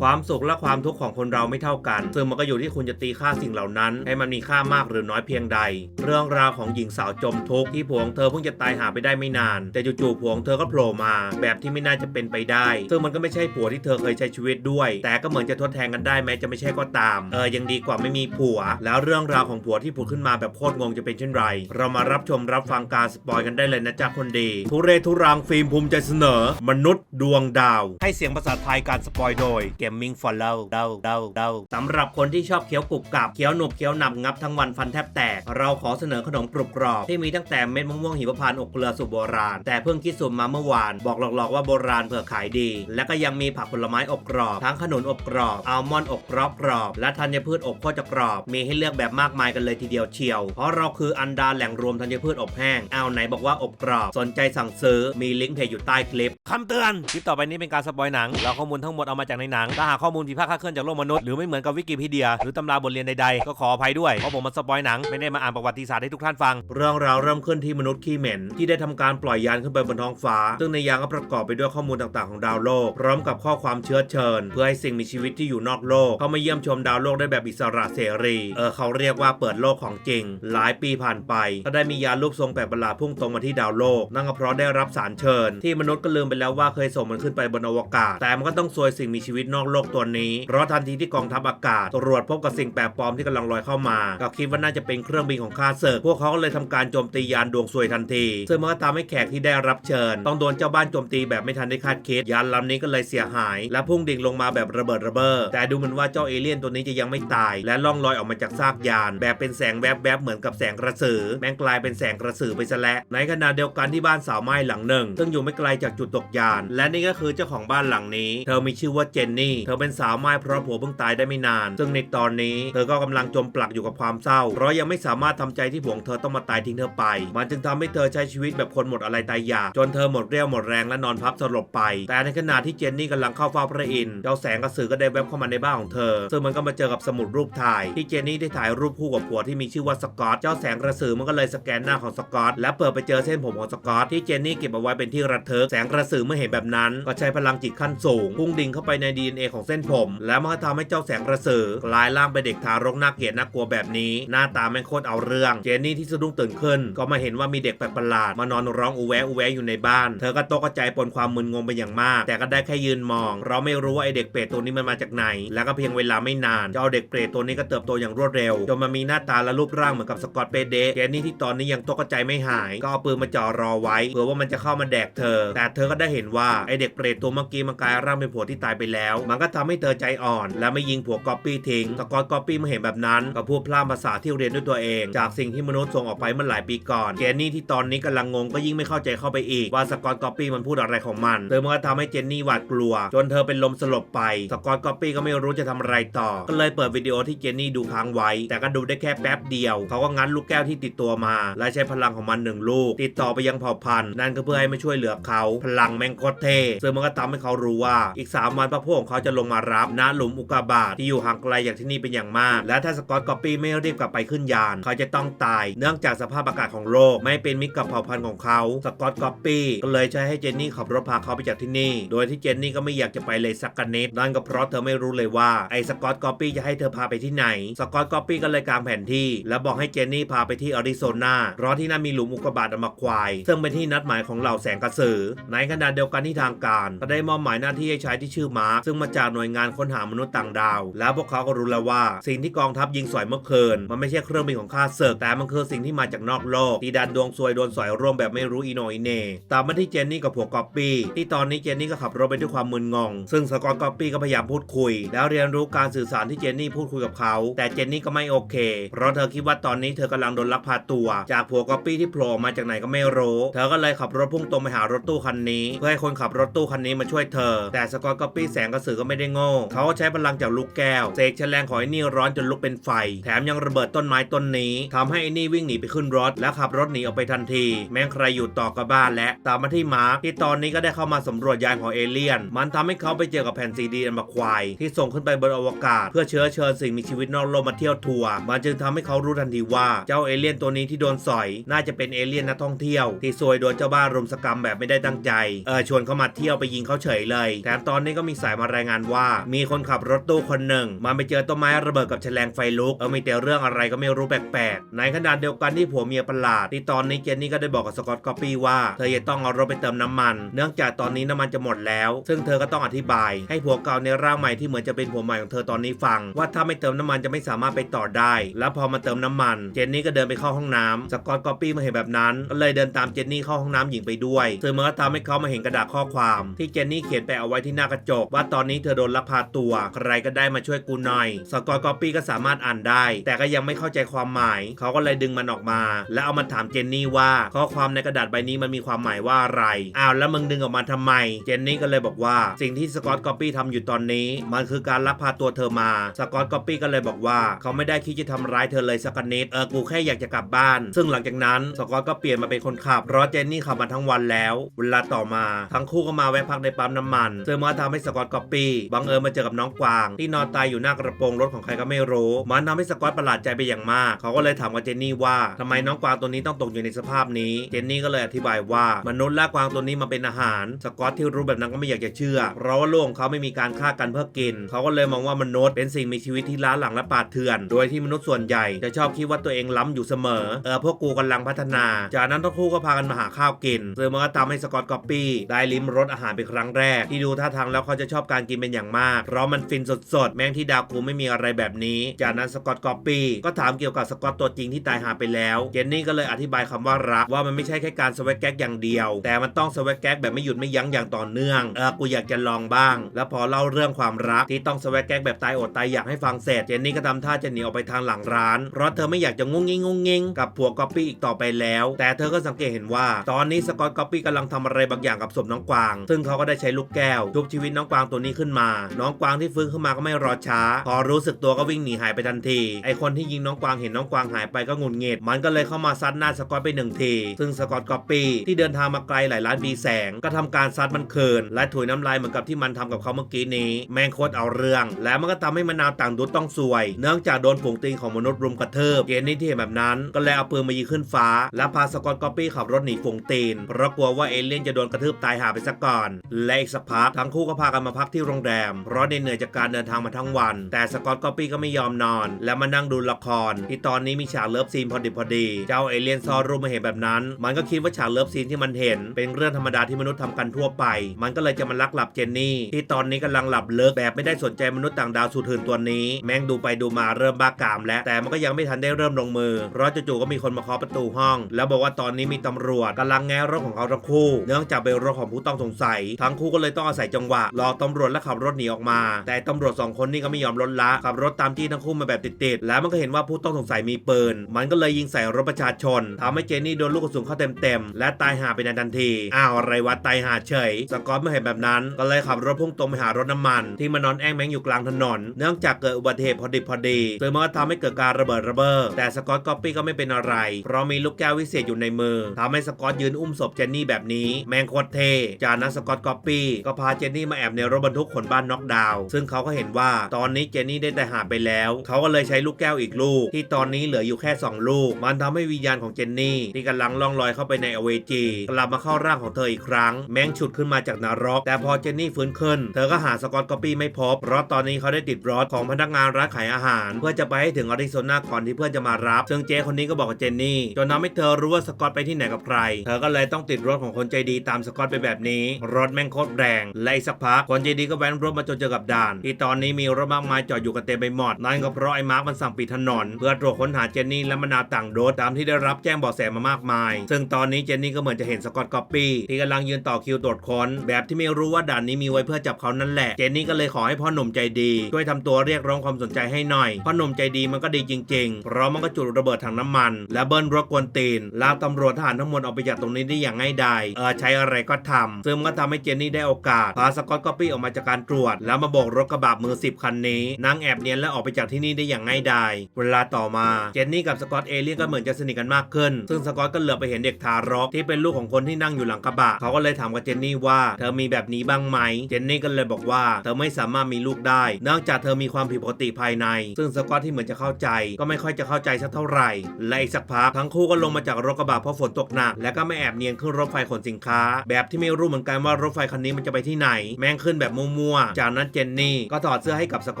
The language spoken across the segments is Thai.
ความสุขและความทุกข์ของคนเราไม่เท่ากัน ซึ่งมันก็อยู่ที่คุณจะตีค่าสิ่งเหล่านั้น ให้มันมีค่ามากหรือน้อยเพียงใด เรื่องราวของหญิงสาวจมทุกข์ที่ผัวของเธอเพิ่งจะตายหาไปได้ไม่นาน แต่จู่ๆผัวของเธอก็โผล่มา แบบที่ไม่น่าจะเป็นไปได้ ซึ่งมันก็ไม่ใช่ผัวที่เธอเคยใช้ชีวิตด้วย แต่ก็เหมือนจะทดแทนกันได้แม้จะไม่ใช่ก็ตาม เออยังดีกว่าไม่มีผัว แล้วเรื่องราวของผัวที่ผุดขึ้นมาแบบโคตรงงจะเป็นเช่นไร เรามารับชมรับฟังการสปอยกันได้เลยนะจ๊ะคนดีทุเรทุรังฟิล์มภูมิใจเสนอ มนุษย์ดวงดาว ให้เสียงภาษาไทยการสปอยโดย Gaming for l o w เดาเดาเดาสำหรับคนที่ชอบเคี้ยวกรุบกรับเคี้ยวหนุบเคี้ยวหนับงับทั้งวันฟันแทบแตก เราขอเสนอขนมกรุบกรอบที่มีตั้งแต่เม็ดมะม่วงหิมพานต์อบเกลือสูตรโบราณ แต่เพิ่งคิดสูตรมาเมื่อวาน บอกหลอกๆว่าโบราณเผื่อขายดี และก็ยังมีผักผลไม้อบกรอบ ทั้งขนุนอบกรอบอัลมอนด์อบกรอบกรอบ และธัญพืชอบโคตรจะกรอบ มีให้เลือกแบบมากมายกันเลยทีเดียวเชียว เพราะเราคืออันดาแหล่งรวมธัญพืชอบแห้งเอาไหนบอกว่าอบกรอบ สนใจสั่งซื้อมีลิงก์เพจอยู่ใต้คลิปคำเตือนคลิปต่อไปนี้เป็นการสปอยหนังเราข้อมูลทั้งหมดเอามาจากในหนังถ้าหากข้อมูลผิดพลาดคลาดเคลื่อนจากโลกมนุษย์หรือไม่เหมือนกับวิกิพีเดีย หรือตำราบทเรียนใดๆ ก็ขออภัยด้วย เพราะผมมาสปอยหนัง ไม่ได้มาอ่านประวัติศาสตร์ให้ทุกท่านฟัง เรื่องราวเริ่มขึ้นที่มนุษย์ขี้เหม็น ที่ได้ทำการปล่อยยานขึ้นไปบนท้องฟ้า ซึ่งในยานก็ประกอบไปด้วยข้อมูลต่างๆของดาวโลก พร้อมกับข้อความเชื้อเชิญ เพื่อให้สิ่งมีชีวิตที่อยู่นอกโลก เข้ามาเยี่ยมชมดาวโลกได้แบบอิสระเสรีเออเขาเรียกว่าเปิดโลกของจริง หลายปีผ่านไป ก็ได้มียานรูปทรงแปลกประหลาดพุ่งตรงมาที่ดาวโลก นั่นก็เพราะได้รับสารเชิญ ที่มนุษย์ก็ลืมไปแล้วว่าเคยส่งมันขึ้นไปบนอวกาศ แต่มันก็ต้องซวยสิ่งมีชีวิตนอกโลกตัวนี้เพราะทันทีที่กองทัพอากาศ ตรวจพบกับสิ่งแปลกปลอมที่กำลังลอยเข้ามา ก็คิดว่าน่าจะเป็นเครื่องบินของข้าศึกพวกเขาก็เลยทำการโจมตียานดวงซวยทันที ซึ่งมันก็ทำให้แขกที่ได้รับเชิญ ต้องโดนเจ้าบ้านโจมตีแบบไม่ทันได้คาดคิดยานลำนี้ก็เลยเสียหาย และพุ่งดิ่งลงมาแบบระเบิดระเบ้อแต่ดูเหมือนว่าเจ้าเอเลี่ยนตัวนี้จะยังไม่ตาย และล่องลอยออกมาจากซากยาน แบบเป็นแสงแวบๆเหมือนกับแสงกระสือ แม่งกลายเป็นแสงกระสือไปซะแล้วในขณะเดียวกันที่บ้านสาวไม้หลังหนึ่ง ซึ่งอยู่ไม่ไกลจากจุดตกยาน และนี่ก็คือเจ้าของบ้านหลังนี้ เธอมีชื่อว่าเจนนี่เธอเป็นสาวไม้เพราะผัวเพิ่งตายได้ไม่นาน ซึ่งในตอนนี้เธอก็กำลังจมปลักอยู่กับความเศร้า เพราะยังไม่สามารถทำใจที่ผัวงเธอต้องมาตายทิ้งเธอไป มันจึงทำให้เธอใช้ชีวิตแบบคนหมดอะไรตายอยาก จนเธอหมดเรี่ยวหมดแรงและนอนพับสลบไป แต่ในขณะที่เจนนี่กำลังเข้าเฝ้าพระอินทร์เจ้าแสงกระสือก็ได้แวบเข้ามาในบ้านของเธอ ซึ่งมันก็มาเจอกับสมุดรูปถ่าย ที่เจนนี่ได้ถ่ายรูปคู่กับผัวที่มีชื่อว่าสกอต เจ้าแสงกระสือมันก็เลยสแกนหน้าของสกอต และเปิดไปเจอเส้นผมของสกอตที่เจนนี่เก็บเอาไว้เป็นที่ระทึก แสงกระสือเมื่อเห็นแบบนั้น ก็ใช้พลังจิตขั้นสูงพุ่งดิ่งเข้าไปใน DNA ของเส้นผม แล้วมันก็ทำให้เจ้าแสงกระสือกลายร่างเป็นเด็กทารกน่าเกลียดน่ากลัวแบบนี้ หน้าตาแม่งโคตรเอาเรื่อง เจนนี่ที่สะดุ้งตื่นขึ้น ก็มาเห็นว่ามีเด็กแปลกประหลาดมานอนร้องอูแวะอูแวะอยู่ในบ้าน เธอก็ตกใจปนความมึนงงไปอย่างมาก แต่ก็ได้แค่ยืนมอง เราไม่รู้ว่าไอเด็กเปรตตัวนี้มันมาจากไหน แล้วก็เพียงเวลาไม่นานเจ้าเด็กเปรตตัวนี้ก็เติบโตอย่างรวดเร็วจนมันมีหน้าตาและรูปร่างเหมือนกับสกอตเปเดะเจนนี่ที่ตอนนี้ยังตกใจไม่หาย ก็เอาปืนมาจ่อรอไว้เผื่อว่ามันจะเข้ามาแดกเธอ แต่เธอก็ได้เห็นว่าไอเด็กเปรตตัวเมื่อกี้มันกลายร่างเป็นผัวที่ตายไปแล้วมันก็ทำให้เธอใจอ่อน และไม่ยิงผัวก๊อปปี้ทิ้งสกอตก๊อปปี้มื่อเห็นแบบนั้น ก็พูดพล่ำภาษาที่เรียนด้วยตัวเอง จากสิ่งที่มนุษย์ส่งออกไปเมื่อหลายปีก่อนเจนนี่ที่ตอนนี้กำลังงงก็ยิ่งไม่เข้าใจเข้าไปอีกว่าสกอตก๊อปปี้มันพูดอะไรของมันเธอมันก็ทำให้เจนนี่หวาดกลัว จนเธอเป็นลมสลบไปสกอตก๊อปปี้ก็ไม่รู้จะทำอะไรต่อ ก็เลยเปิดวิดีโอที่เจนนี่ดูค้างไว้ แต่ก็ดูได้แค่แป๊บเดียว เขาก็งัดลูกแก้วที่ติดตัวมา และใช้พลังของมันหนึ่งลูก ติดต่อไปยังเผ่าพันธุ์นั่นก็เพื่อให้มาช่วยเหลือเขา พลังแมงโคตเทซึ่งมันก็ทำให้เขารู้ว่าอีก 3 วันพระพวกของเขาจะลงมารับณหลุมอุกกาบาตที่อยู่ห่างไกลจากที่นี่เป็นอย่างมาก และถ้าสกอตกอปปี้ไม่รีบกลับไปขึ้นยาน เขาจะต้องตาย เนื่องจากสภาพอากาศของโลกไม่เป็นมิตรกับเผ่าพันธุ์ของเขา สกอตกอปปี้ก็เลยใช้ให้เจนนี่ขับรถพาเขาไปจากที่นี่ โดยที่เจนนี่ก็ไม่อยากจะไปเลยสักนิดนั่นก็เพราะเธอไม่รู้เลยว่าไอ้สกอตกอปปี้จะให้เธอพาไปที่ไหน สกอตกอปปี้ก็เลยกางแผนที่ แล้วบอกให้เจนนี่พาไปที่อาริโซนา เพราะที่นั่นมีหลุมอุกกาบาตอมาควาย ซึ่งเป็นที่นัดหมายของเหล่าแสงกระสือ ในขณะเดียวกันที่ทางการก็ได้มอบหมายหน้าที่ให้ชายที่ชื่อมาร์คซึ่งมาจากหน่วยงานค้นหามนุษย์ต่างดาว แล้วพวกเขาก็รู้แล้วว่า สิ่งที่กองทัพยิงสอยเมื่อคืน มันไม่ใช่เครื่องบินของข้าศึกแต่มันคือสิ่งที่มาจากนอกโลกที่ดันดวงซวยโดนสอยร่วมแบบไม่รู้อีโนอีเน่ตามมาที่เจนนี่กับผัวก๊อปปี้ที่ตอนนี้เจนนี่ก็ขับรถไปด้วยความมึนงง ซึ่งสกอตก๊อปปี้ก็พยายามพูดคุย แล้วเรียนรู้การสื่อสารที่เจนนี่พูดคุยกับเขา แต่เจนนี่ก็ไม่โอเค เพราะเธอคิดว่าตอนนี้เธอกำลังโดนลักพาตัว จากผัวก๊อปปี้ที่โผล่มาจากไหนก็ไม่รู้ เธอก็เลยขับรถพุ่งตรงไปหารถตู้คันนี้ เพื่อให้คนขับรถตู้คันนี้มาช่วยเธอ แต่สกอตก๊อปปี้แสงกระสือก็ไม่ได้โง่ เขาใช้พลังจากลูกแก้ว เสกแฉลงของไอ้นี่ร้อนจนลุกเป็นไฟ แถมยังระเบิดต้นไม้ต้นนี้ทำให้ไอ้นี่วิ่งหนีไปขึ้นรถ และขับรถหนีออกไปทันที แม้งใครอยู่ต่อกับบ้านและตามมาที่มาร์คที่ตอนนี้ก็ได้เข้ามาสำรวจยานของเอเลี่ยน มันทำให้เขาไปเจอกับแผ่นซีดีอันบักควายที่ส่งขึ้นไปบนอวกาศ เพื่อเชื้อเชิญสิ่งมีชีวิตนอกโลกมาเที่ยวทัวร์ มันจึงทำให้เขารู้ทันทีว่าเจ้าเอเลี่ยนตัวนี้ที่โดนสอย น่าจะเป็นเอเลี่ยนนักท่องเที่ยว ที่ซวยโดนเจ้าบ้านรุมสกรรมแบบไม่ได้ตั้งใจ เออชวนเขามาเที่ยวไปยิงเขาเฉยเลยแถมตอนนี้ก็มีสายมารายงานงานว่า มีคนขับรถตู้คนหนึ่งมันไปเจอต้นไม้ระเบิดกับแฉลงไฟลุกเออมีแต่เรื่องอะไรก็ไม่รู้แปลกๆในขณะเดียวกันที่ผัวเมียประหลาดที่ตอนนี้เจนนี่ก็ได้บอกกับสกอตก๊อปปี้ว่าเธอจะต้องเอารถไปเติมน้ำมัน เนื่องจากตอนนี้น้ำมันจะหมดแล้ว ซึ่งเธอก็ต้องอธิบาย ให้ผัวเก่าในร่างใหม่ที่เหมือนจะเป็นผัวใหม่ของเธอตอนนี้ฟัง ว่าถ้าไม่เติมน้ำมันจะไม่สามารถไปต่อได้ แล้วพอมาเติมน้ำมัน เจนนี่ก็เดินไปเข้าห้องน้ำสกอตก๊อปปี้มาเห็นแบบนั้นก็เลยเดินตามเจนนี่เข้าห้องน้ำหญิงไปด้วยซึ่งมันก็ทำให้เขามาเห็นกระดาษข้อความ ที่เจนนี่เขียนไปเอาไว้ที่หน้ากระจกว่าตอนนี้เธอโดนลักพาตัว ใครก็ได้มาช่วยกูหน่อย สกอตก๊อปปี้ก็สามารถอ่านได้ แต่ก็ยังไม่เข้าใจความหมาย เขาก็เลยดึงมันออกมา แล้วเอามาถามเจนนี่ว่า ข้อความในกระดาษใบนี้มันมีความหมายว่าอะไร อ้าวแล้วมึงดึงออกมาทำไม เจนนี่ก็เลยบอกว่า สิ่งที่สกอตก๊อปปี้ทำอยู่ตอนนี้ มันคือการลักพาตัวเธอมา สกอตก๊อปปี้ก็เลยบอกว่า เขาไม่ได้คิดจะทำร้ายเธอเลยสักนิด เออ กูแค่อยากจะกลับบ้าน ซึ่งหลังจากนั้นสกอตก็เปลี่ยนมาเป็นคนขับ เพราะเจนนี่ขับมาทั้งวันแล้ว เวลาต่อมา ทั้งคู่ก็มาแวะพักในปั๊มน้ำมันซึ่งมันก็ทำให้สกอตก๊อปปี้บังเอิญมาเจอกับน้องกวาง ที่นอนตายอยู่หน้ากระโปรงรถของใครก็ไม่รู้ มันทำให้สกอตประหลาดใจไปอย่างมาก เขาก็เลยถามกับเจนนี่ว่าทำไมน้องกวางตัวนี้ต้องตกอยู่ในสภาพนี้ เจนนี่ก็เลยอธิบายว่ามนุษย์ล่ากวางตัวนี้มาเป็นอาหาร สกอตที่รู้แบบนั้นก็ไม่อยากจะเชื่อ เพราะว่าโลกของเขาไม่มีการฆ่ากันเพื่อกิน เขาก็เลยมองว่ามนุษย์เป็นสิ่งมีชีวิตที่ล้าหลังและป่าเถื่อน โดยที่มนุษย์ส่วนใหญ่จะชอบคิดว่าตัวเองล้ำอยู่เสมอ เออพวกกูกำลังพัฒนา จากนั้นทั้งคู่ก็พากันมาหาข้าวกินซึ่งมันก็ทำให้สกอตก๊อปปี้ได้ลิ้มรสอาหารเป็นครั้งแรกที่ดูท่าทางแล้วเขาจะชอบการกินเป็นอย่างมาก เพราะมันฟินสดๆ แม่งที่ดาวกูไม่มีอะไรแบบนี้ จากนั้นสกอตกอปปี้ก็ถามเกี่ยวกับสกอตตัวจริงที่ตายหาไปแล้ว เจนนี่ก็เลยอธิบายคำว่ารักว่ามันไม่ใช่แค่การสวักแก๊กอย่างเดียว แต่มันต้องสวักแก๊กแบบไม่หยุดไม่ยั้งอย่างต่อเนื่องเออกูอยากจะลองบ้าง แล้วพอเล่าเรื่องความรักที่ต้องสวักแก๊กแบบตายอดตายอยากให้ฟังเสร็จเจนนี่ก็ทำท่าจะหนีออกไปทางหลังร้าน เพราะเธอไม่อยากจะงุ้งงิ้งงุ้งงิ้งกับผัวก๊อปปี้อีกต่อไปแล้ว แต่เธอก็สังเกตเห็นว่า ตอนนี้สกอตก๊อปปี้กำลังทำอะไรบางอย่างกับศพน้องกวาง ซึ่งเขาก็ได้ใช้ลูกแก้วชุบชีวิตน้องกวางตัวนี้ขึ้นมา น้องกวางที่ฟื้นขึ้นมาก็ไม่รอช้า พอรู้สึกตัวก็วิ่งหนีหายไปทันที ไอคนที่ยิงน้องกวางเห็นน้องกวางหายไปก็หงุดหงิดมันก็เลยเข้ามาซัดหน้าสกอตไปหนึ่งที ซึ่งสกอตกอปปี้ที่เดินทางมาไกลหลายล้านปีแสง ก็ทำการซัดมันคืนและถุยน้ำลายเหมือนกับที่มันทำกับเขาเมื่อกี้นี้ แมงโคตรเอาเรื่อง และมันก็ทำให้มะนาวต่างดุดต้องซวย เนื่องจากโดนฝูงตีนของมนุษย์รุมกระเทิบเกณฑ์นี้ที่เห็นแบบนั้น ก็เลยเอาปืนมายิงขึ้นฟ้า และพาสกอตกอปปี้ขับรถหนีฝูงตีนเพราะกลัวว่าเอเลี่ยนจะโดนกระทืบตายหาไปซะก่อน และอีกสักพักทั้งคู่ก็พากันมาพักที่โรงแรมเพราะเหนื่อยจากการเดินทางมาทั้งวัน แต่สกอตก๊อปปี้ก็ไม่ยอมนอน และมานั่งดูละคร ที่ตอนนี้มีฉากเลิฟซีนพอดีพอดี เจ้าเอเลี่ยนซอนรูมาเห็นแบบนั้น มันก็คิดว่าฉากเลิฟซีนที่มันเห็น เป็นเรื่องธรรมดาที่มนุษย์ทำกันทั่วไป มันก็เลยจะมาลักหลับเจนนี่ ที่ตอนนี้กำลังหลับเลิกแบบไม่ได้สนใจมนุษย์ต่างดาวสุดหื่นตัวนี้ แม่งดูไปดูมาเริ่มบ้ากามแล้วแต่มันก็ยังไม่ทันได้เริ่มลงมือเพราะจู่ๆก็มีคนมาเคาะประตูห้อง แล้วบอกว่าตอนนี้มีตำรวจกำลังแง้รถของเขาทั้งคู่ เนื่องจากเป็นรถของผู้ต้องสงสัย ทั้งคู่ก็เลยต้องอาศัยจังหวะรอตำรวจและขับรถหนีออกมา แต่ตำรวจสองคนนี่ก็ไม่ยอมลดละขับรถตามที่ทั้งคู่มาแบบติดๆแล้วมันก็เห็นว่าผู้ต้องสงสัยมีปืน มันก็เลยยิงใส่รถประชาชนทำให้เจนนี่โดนลูกกระสุนเข้าเต็มๆและตายหาไปในทันทีอ้าวอะไรวะตายหาเฉย สกอตเมื่อเห็นแบบนั้น ก็เลยขับรถพุ่งตรงไปหารถน้ำมัน ที่มันนอนแอ่งแมงอยู่กลางถนน เนื่องจากเกิดอุบัติเหตุพอดิบพอดีซึ่งมันก็ทำให้เกิดการระเบิดระเบ้อแต่สกอตก๊อปปี้ก็ไม่เป็นอะไร เพราะมีลูกแก้ววิเศษอยู่ในมือทำให้สกอตยืนอุ้มศพเจนนี่แบบนี้ แมงโคตรเท่จากนั้นสกอตก๊อปปี้ก็พาเจนนี่มาแอบในรถบรรทุกขนบ้านน็อกดาวน์ซึ่งเขาก็เห็นว่าตอนนี้เจนนี่ได้แต่หาไปแล้ว เขาก็เลยใช้ลูกแก้วอีกลูก ที่ตอนนี้เหลืออยู่แค่ 2 ลูก มันทำให้วิญญาณของเจนนี่ ที่กำลังล่องลอยเข้าไปในอเวจีกลับมาเข้าร่างของเธออีกครั้ง แมงฉุดขึ้นมาจากนรก แต่พอเจนนี่ฟื้นขึ้น เธอก็หาสกอตก๊อปปี้ไม่พบ เพราะตอนนี้เขาได้ติดรถของพนักงานร้านขายอาหาร เพื่อจะไปให้ถึงอาริโซนาก่อนที่เพื่อนจะมารับ ซึ่งเจคนนี้ก็บอกกับเจนนี่จนทำให้เธอรู้ว่าสกอตไปที่ไหนกับใคร เธอก็เลยต้องติดรถของคนใจดีตามสกอตไปแบบนี้ รถแม่งโคตรแรง และอีกสักพักคนใจดีก็แว้นรถมาจนเจอกับด่าน ที่ตอนนี้มีรถมากมายจอดอยู่กันเต็มไปหมดนั่นก็เพราะไอ้มาร์คมันสั่งปิดถนน เพื่อตรวจค้นหาเจนนี่และมนาต่างโดสตามที่ได้รับแจ้งเบาะแสมามากมาย ซึ่งตอนนี้เจนนี่ก็เหมือนจะเห็นสกอตก๊อปปี้ที่กำลังยืนต่อคิวตรวจค้น แบบที่ไม่รู้ว่าด่านนี้มีไว้เพื่อจับเขานั่นแหละเจนนี่ก็เลยขอให้พ่อหนุ่มใจดีช่วยทำตัวเรียกร้องความสนใจให้หน่อยพ่อหนุ่มใจดีมันก็ดีจริงๆ เพราะมันก็จุดระเบิดถังน้ำมัน และเบิ้ลรถกวนตีนลากตำรวจทหารทั้งหมดออกไปจากตรงนี้ได้อย่างง่ายดายเออใช้อะไรก็ทำซึ่งก็ทำให้เจนนี่ได้โอกาสพาสกอตก๊อปปี้ออกมาจากการตรวจ แล้วมาโบกรถกระบะมือสิบคันนี้นั่งแอบเนียนและออกไปจากที่นี่ได้อย่างง่ายดายเวลาต่อมาเจนนี่กับสกอตเอเลี่ยนก็เหมือนจะสนิทกันมากขึ้น ซึ่งสกอตก็เหลือไปเห็นเด็กทารกที่เป็นลูกของคนที่นั่งอยู่หลังกระบะเขาก็เลยถามกับเจนนี่ว่าเธอมีแบบนี้บ้างไหมเจนนี่ก็เลยบอกว่าเธอไม่สามารถมีลูกได้เนื่องจากเธอมีความผิดปกติภายใน ซึ่งสกอตที่เหมือนจะเข้าใจ ก็ไม่ค่อยจะเข้าใจสักเท่าไหร่และอีกสักพักทั้งคู่ก็ลงมาจากรถกระบะเพราะฝนตกหนักและก็ไม่แอบเนียนขึ้นรถไฟขนสินค้า แบบที่ไม่รู้เหมือนกันว่ารถไฟคันนี้มันจะไปที่ไหน แม่งขึ้นแบบมั่มั่วๆ จากนั้นเจนนี่ก็ถอดเสื้อให้กับสก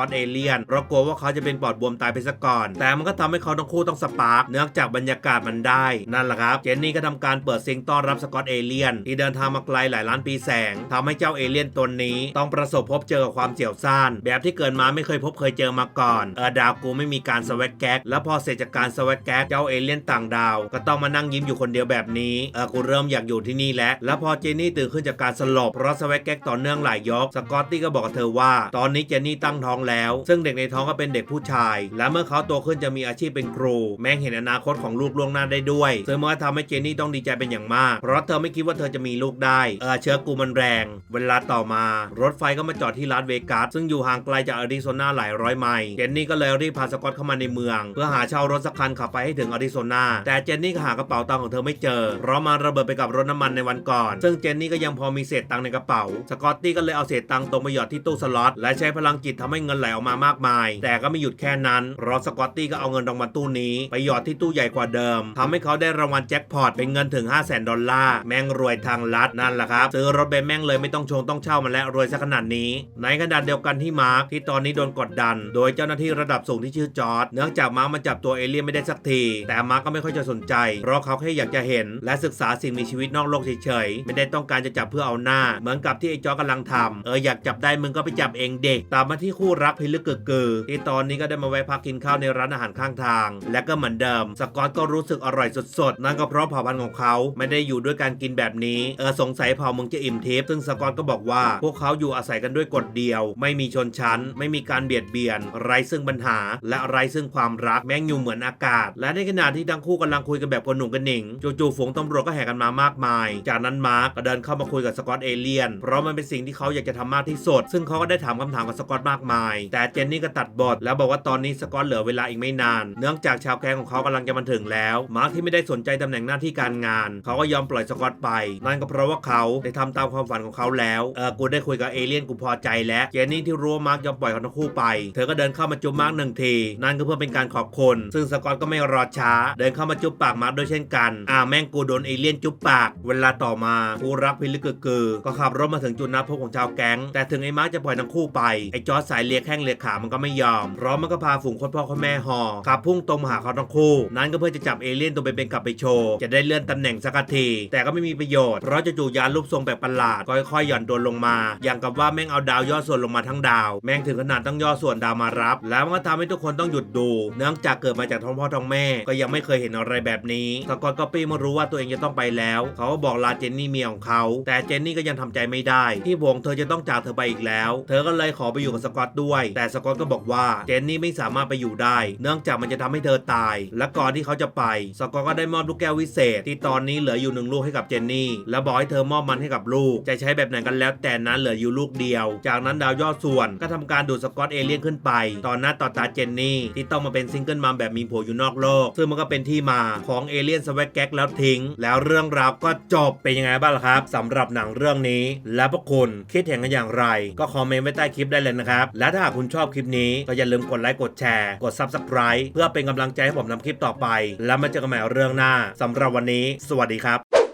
อตเอเลียนเพราะกลัวว่าเขาจะเป็นปอดบวมตายไปซะก่อน แต่มันก็ทำให้เขาทั้งคู่ต้องสปาร์กเนื่องจากบรรยากาศมันได้ นั่นแหละครับ เจนนี่ก็ทำการเปิดซิงต้อนรับสกอตเอเลียนที่เดินทางมาไกลหลายล้านปีแสงทำให้เจ้าเอเลียนตนนี้ ต้องประสบพบเจอกับความเจียวซ่าน แบบที่เกิดมาไม่เคยพบเคยเจอมาก่อน เออดาวกูไม่มีการสวักแก๊กแล้วพอเสร็จจากการสวักแก๊กเจ้าเอเลียนต่างดาว ก็ต้องมานั่งยิ้มอยู่คนเดียวแบบนี้เออกูเริ่มอยากอยู่ที่นี่แล้วแล้วพอเจนนี่ตื่นขึ้นจากการสลบเพราะสวักแก๊กต่อเนื่องหลายยกสกอตตี้ก็บอกกับเธอว่า ตอนนี้เจนนี่ตั้งท้องแล้ว ซึ่งเด็กในท้องก็เป็นเด็กผู้ชาย และเมื่อเขาโตขึ้นจะมีอาชีพเป็นครู แม่งเห็นอนาคตของลูกล่วงหน้าได้ด้วยซึ่งมันก็ทำให้เจนนี่ต้องดีใจเป็นอย่างมาก เพราะเธอไม่คิดว่าเธอจะมีลูกได้เออเชื้อกูมันแรง เวลาต่อมา รถไฟก็มาจอดที่ลาสเวกัสซึ่งอยู่ห่างไกลจากอาริโซนาหลายร้อยไมล์เจนนี่ก็เลยรีบพาสกอตเข้ามาในเมือง เพื่อหาเช่ารถสักคันขับไปให้ถึงอาริโซนาแต่เจนนี่ก็หากระเป๋าตังค์ของเธอไม่เจอ เพราะมันระเบิดไปกับรถน้ำมันในวันก่อน ซึ่งเจนนี่ก็ยังพอมีเศษตังค์ในกระเป๋า สกอตตี้ก็เลยเอาเศษตังค์ตรงไปหยอดที่ตู้สล็อตและใช้พลังจิตทำให้เงินไหลออกมามากมาย แต่ก็ไม่หยุดแค่นั้นราะสกอตตี้ก็เอาเงินรางวัลตู้นี้ ไปหยอดที่ตู้ใหญ่กว่าเดิมทำให้เขาได้รางวัลแจ็คพอตเป็นเงินถึง 5 0 0 0 0 0 ดอลลาร์แม่งรวยทางลัดนั่นแหละครับซื้อรถเบนแม่งเลยไม่ต้องชงต้องเช่ามันและรวยซะขนาดนี้ ในขณะเดียวกันที่มาร์คที่ตอนนี้โดนกดดัน โดยเจ้าหน้าที่ระดับสูงที่ชื่อจอร์ดเนื่องจากมาร์คมันจับตัวเอเลี่ยนไม่ได้สักที แต่มาร์คก็ไม่ค่อยจะสนใจ เพราะเขาแค่อยากจะเห็น และศึกษาสิ่งมีชีวิตนอกโลกเฉยๆไม่ได้ต้องการจะจับเพื่อเอาหน้า เหมือนกับที่ไอ้จอร์ดกำลังทำเอออยากจับได้มึงก็ไปจับเองเด็ก ตามมาที่คู่รักพิลึกเกือๆที่ตอนนี้ก็ได้มาแวะพักกินข้าวในร้านอาหารข้างทาง และก็เหมือนเดิม สกอตก็รู้สึกอร่อยสดๆ นั่นก็เพราะเผ่าพันธุ์ของเขาไม่ได้อยู่ด้วยการกินแบบนี้ เออสงสัยเผ่ามึงจะอิ่มทิพย์ซึ่งสกอตก็บอกว่า พวกเขาอยู่อาศัยกันด้วยกฎเดียว ไม่มีชนชั้น ไม่มีการเบียดเบียน ไร้ซึ่งปัญหา และไร้ซึ่งความรักแม่งอยู่เหมือนอากาศ และในขณะที่ทั้งคู่กำลังคุยกันแบบคนหนุ่มกันหนิงจู่ๆฝูงตำรวจก็แห่กันมามากมาย จากนั้นมาร์กก็เดินเข้ามาคุยกับสกอตเอเลียน เพราะมันเป็นสิ่งที่เขาอยากจะทำมากที่สด ซึ่งเขาก็ได้ถามคำถามกับสกอตมากมาย แต่เจนนี่ก็ตัดบทแล้วบอกว่าตอนนี้สกอตเหลือเวลาอีกไม่นาน เนื่องจากชาวแก๊งของเขากำลังจะมาถึงแล้ว มาร์กที่ไม่ได้สนใจตำแหน่งหน้าที่การงาน เขาก็ยอมปล่อยสกอตไป นั่นก็เพราะว่าเขาได้ทำตามความฝันของเขาแล้ว เออ กูได้คุยกับเอเลี่ยนกูพอใจแล้ว เจนนี่ที่รู้ว่ามาร์กยอมปล่อยเขาทั้งคู่ไป เธอก็เดินเข้ามาจุ๊บมาร์กหนึ่งที นั่นก็เพื่อเป็นการขอบคุณ ซึ่งสกอตก็ไม่รอช้า เดินเข้ามาจุ๊บปากมาร์กด้วยเช่นกัน อ่าแม่งกูโดนเอเลี่ยนจุ๊บปาก เวลาต่อมาผู้รักพิลึกเกือก็ขับรถมาถึงจุดนัดพบของชาวแก๊งแแต่ถึงไอ้มาร์กจะปล่อยทั้งคู่ไป ไอ้จอร์จสายเลียแข้งเลียขามันก็ไม่ยอม เพราะมันก็พาฝูงคนพ่อคนแม่หอขับพุ่งตรงมาหาเขาทั้งคู่ นั่นก็เพื่อจะจับเอเลี่ยนตัวเป็นๆกลับไปโชว์ จะได้เลื่อนตำแหน่งสักที แต่ก็ไม่มีประโยชน์ เพราะจู่ๆยานรูปทรงแบบประหลาดค่อยๆหย่อนตัวลงมา อย่างกับว่าแม่งเอาดาวย่อส่วนลงมาทั้งดาว แม่งถึงขนาดต้องย่อส่วนดาวมารับ แล้วมันก็ทำให้ทุกคนต้องหยุดดู เนื่องจากเกิดมาจากท้องพ่อท้องแม่ ก็ยังไม่เคยเห็นอะไรแบบนี้สกอตก็ปี้มื่อรู้ว่าตัวเองจะต้องไปแล้ว เขาก็บอกลาเจนนี่เมียของเขา แต่เจนนี่ก็ยังทำใจไม่ได้ ที่วงเธอจะต้องจากเธอไปอีกแล้ว เธอก็เลยขอไปอยู่กับสกอตด้วย แต่สกอตก็บอกว่าเจนนี่ไม่สามารถไปอยู่ได้ เนื่องจากมันจะทำให้เธอตาย และก่อนที่เขาจะไป สกอตก็ได้มอบลูกแก้ววิเศษ ที่ตอนนี้เหลืออยู่หนึ่งลูกให้กับเจนนี่แล้วบอกให้เธอมอบมันให้กับลูก จะใช้แบบไหนกันแล้วแต่นั้นเหลืออยู่ลูกเดียว จากนั้นดาวย่อส่วนก็ทำการดูดสกอตเอเลี่ยนขึ้นไป ตอนหน้าต่อตาเจนนี่ที่ต้องมาเป็นซิงเกิลมัมแบบมีผัวอยู่นอกโลก ซึ่งมันก็เป็นที่มาของเอเลี่ยนสวักแก๊กแล้วทิ้ง แล้วเรื่องราวก็จบเป็นยังไงบ้างล่ะครับสำหรับหนังเรื่องนี้ แล้วพวกคุณคิดเห็นกันอย่างไร ก็คอมเมนต์ไว้ใต้คลิปได้เลยนะครับ และถ้าหากคุณชอบคลิปนี้ก็อย่าลืมกดไลค์กดแชร์ กด Subscribe เพื่อเป็นกำลังใจให้ผมทำคลิปต่อไป แล้วมาเจอกันใหม่เรื่องหน้าสำหรับวันนี้ สวัสดีครับ